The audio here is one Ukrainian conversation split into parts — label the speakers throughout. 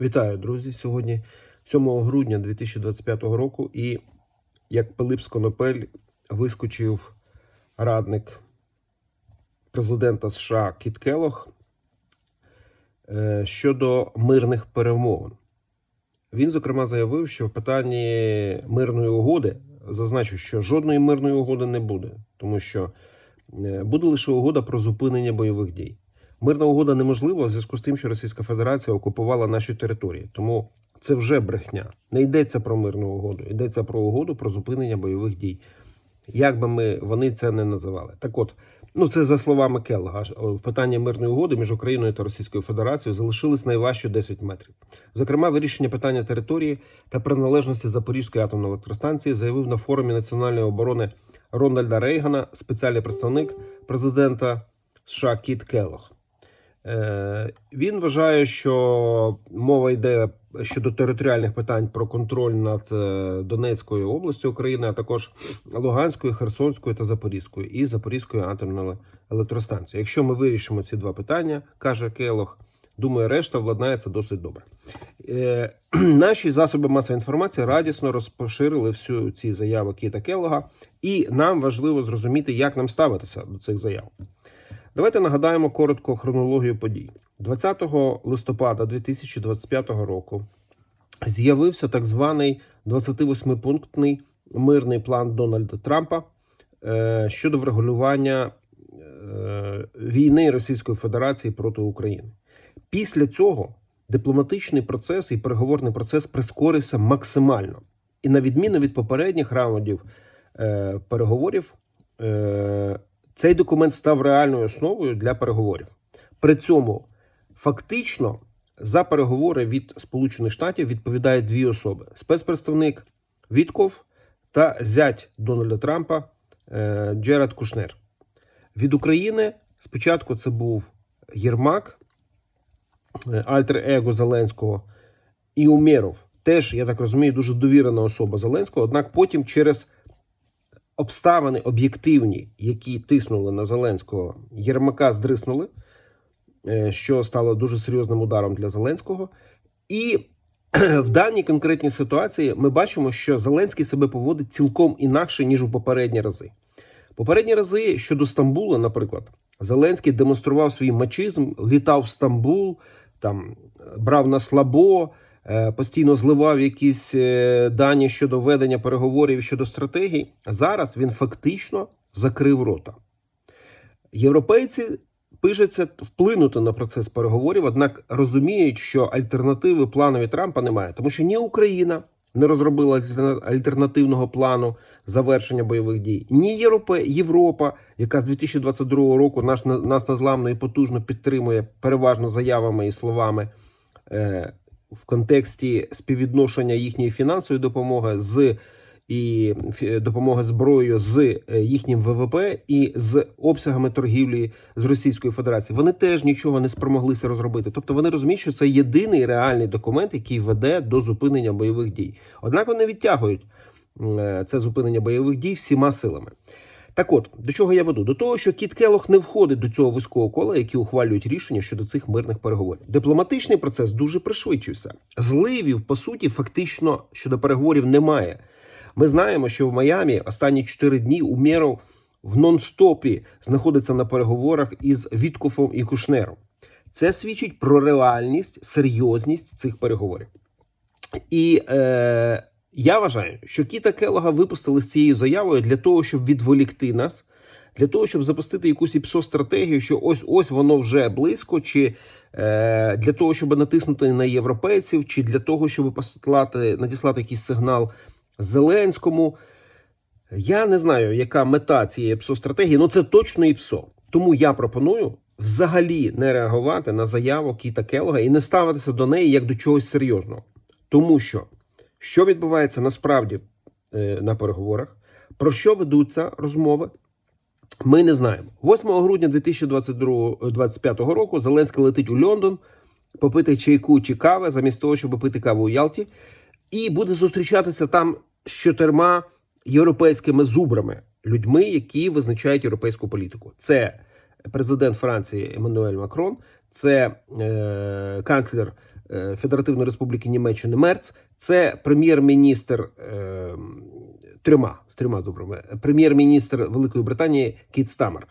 Speaker 1: Вітаю, друзі! Сьогодні 7 грудня 2025 року, і як Пилип Сконопель вискочив радник президента США Кіт Келох е, щодо мирних перемовин. Він, зокрема, заявив, що в питанні мирної угоди зазначив, що жодної мирної угоди не буде, тому що е, буде лише угода про зупинення бойових дій. Мирна угода неможлива в зв'язку з тим, що Російська Федерація окупувала наші території. Тому це вже брехня. Не йдеться про мирну угоду, йдеться про угоду про зупинення бойових дій. Як би ми вони це не називали. Так от, ну це за словами Келлога. В питанні мирної угоди між Україною та Російською Федерацією залишились найважче 10 метрів. Зокрема, вирішення питання території та приналежності Запорізької атомної електростанції заявив на форумі національної оборони Рональда Рейгана спеціальний представник президента США Кіт Келлог. Е, Він вважає, що мова йде щодо територіальних питань про контроль над е, Донецькою областю України, а також Луганською, Херсонською та Запорізькою і Запорізькою атомною електростанцією. Якщо ми вирішимо ці два питання, каже Келох, думаю, решта владнається досить добре. Е, Наші засоби масової інформації радісно розпоширили всю ці заяви Кіта Келога, і нам важливо зрозуміти, як нам ставитися до цих заяв. Давайте нагадаємо коротко хронологію подій. 20 листопада 2025 року з'явився так званий 28-пунктний мирний план Дональда Трампа е, щодо врегулювання е, війни Російської Федерації проти України. Після цього дипломатичний процес і переговорний процес прискорився максимально. І на відміну від попередніх раундів е, переговорів, цей документ став реальною основою для переговорів. При цьому фактично за переговори від Сполучених Штатів відповідають дві особи: спецпредставник Вітков та зять Дональда Трампа е, Джеред Кушнер. Від України спочатку це був Єрмак, е, альтер-его Зеленського і Умєров. Теж, я так розумію, дуже довірена особа Зеленського. Однак потім через обставини об'єктивні, які тиснули на Зеленського, Єрмака здриснули, е, що стало дуже серйозним ударом для Зеленського. І в даній конкретній ситуації ми бачимо, що Зеленський себе поводить цілком інакше, ніж у попередні рази. Попередні рази щодо Стамбула, наприклад, Зеленський демонстрував свій мачизм, літав в Стамбул, там брав на слабо, постійно зливав якісь е, дані щодо ведення переговорів щодо стратегій. Зараз він фактично закрив рота. Європейці пишеться вплинути на процес переговорів, однак розуміють, що альтернативи планові Трампа немає, тому що ні Україна не розробила альтернативного плану завершення бойових дій, ні Європа, Європа, яка з 2022 року наш нас незламно і потужно підтримує переважно заявами і словами. Е, в контексті співвідношення їхньої фінансової допомоги з і допомоги зброєю з е, їхнім ВВП і з обсягами торгівлі з Російською Федерацією. Вони теж нічого не спромоглися розробити. Тобто вони розуміють, що це єдиний реальний документ, який веде до зупинення бойових дій. Однак вони відтягують е, це зупинення бойових дій всіма силами. Так от, до чого я веду? До того, що Кіт Келох не входить до цього вузького кола, які ухвалюють рішення щодо цих мирних переговорів. Дипломатичний процес дуже пришвидшився. Зливів, по суті, фактично щодо переговорів немає. Ми знаємо, що в Майамі останні 4 дні Умєров в нон-стопі знаходиться на переговорах із Віткофом і Кушнером. Це свідчить про реальність, серйозність цих переговорів. І е, я вважаю, що Кіта Келога випустили з цією заявою для того, щоб відволікти нас, для того, щоб запустити якусь іпсо-стратегію, що ось ось воно вже близько, чи е, для того, щоб натиснути на європейців, чи для того, щоб послати, надіслати якийсь сигнал Зеленському. Я не знаю, яка мета цієї ПСО-стратегії, але це точно ІПСО. Тому я пропоную взагалі не реагувати на заяву Кіта Келога і не ставитися до неї як до чогось серйозного. Тому що що відбувається насправді е, на переговорах, про що ведуться розмови, ми не знаємо. 8 грудня 2025 року Зеленський летить у Лондон попити чайку чи кави, замість того, щоб пити каву у Ялті, і буде зустрічатися там з чотирма європейськими зубрами, людьми, які визначають європейську політику. Це президент Франції Еммануель Макрон, це е, канцлер е, Федеративної Республіки Німеччини Мерц, це прем'єр-міністр е, трьома з трьома зубрами, прем'єр-міністр Великої Британії Кіт Стамер.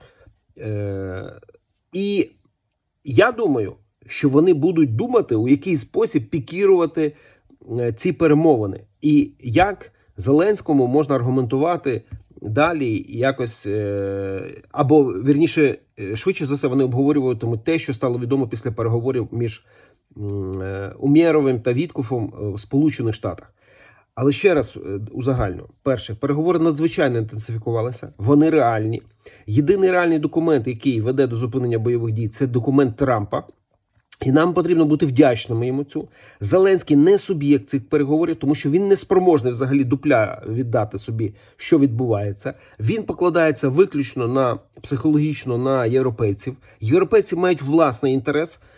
Speaker 1: Е, і я думаю, що вони будуть думати, у який спосіб пікірувати е, ці перемовини, і як Зеленському можна аргументувати далі якось, е, або вірніше, е, швидше за все, вони обговорюватимуть те, що стало відомо після переговорів між е, Умєровим та Віткуфом е, в Сполучених Штатах. Але ще раз е, узагальню: перше, переговори надзвичайно інтенсифікувалися, вони реальні. Єдиний реальний документ, який веде до зупинення бойових дій, це документ Трампа. І нам потрібно бути вдячними йому цю. Зеленський не суб'єкт цих переговорів, тому що він не спроможний взагалі дупля віддати собі, що відбувається. Він покладається виключно на психологічно на європейців. Європейці мають власний інтерес, е,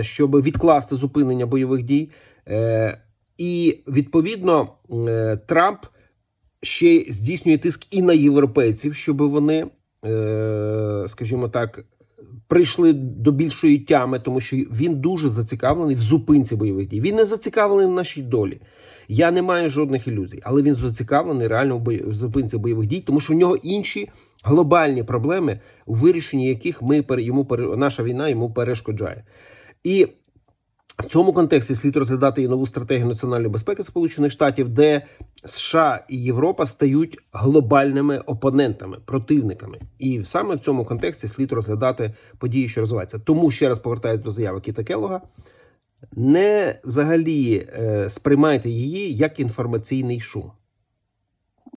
Speaker 1: щоб відкласти зупинення бойових дій. Е, І відповідно е, Трамп ще здійснює тиск і на європейців, щоб вони, е, скажімо так, прийшли до більшої тями, тому що він дуже зацікавлений в зупинці бойових дій. Він не зацікавлений в нашій долі. Я не маю жодних ілюзій, але він зацікавлений реально в зупинці бойових дій, тому що в нього інші глобальні проблеми, у вирішенні яких ми йому наша війна йому перешкоджає. І в цьому контексті слід розглядати і нову стратегію національної безпеки Сполучених Штатів, де США і Європа стають глобальними опонентами, противниками. І саме в цьому контексті слід розглядати події, що розвиваються. Тому ще раз повертаюся до заяви Кіта Келога. Не взагалі е, сприймайте її як інформаційний шум.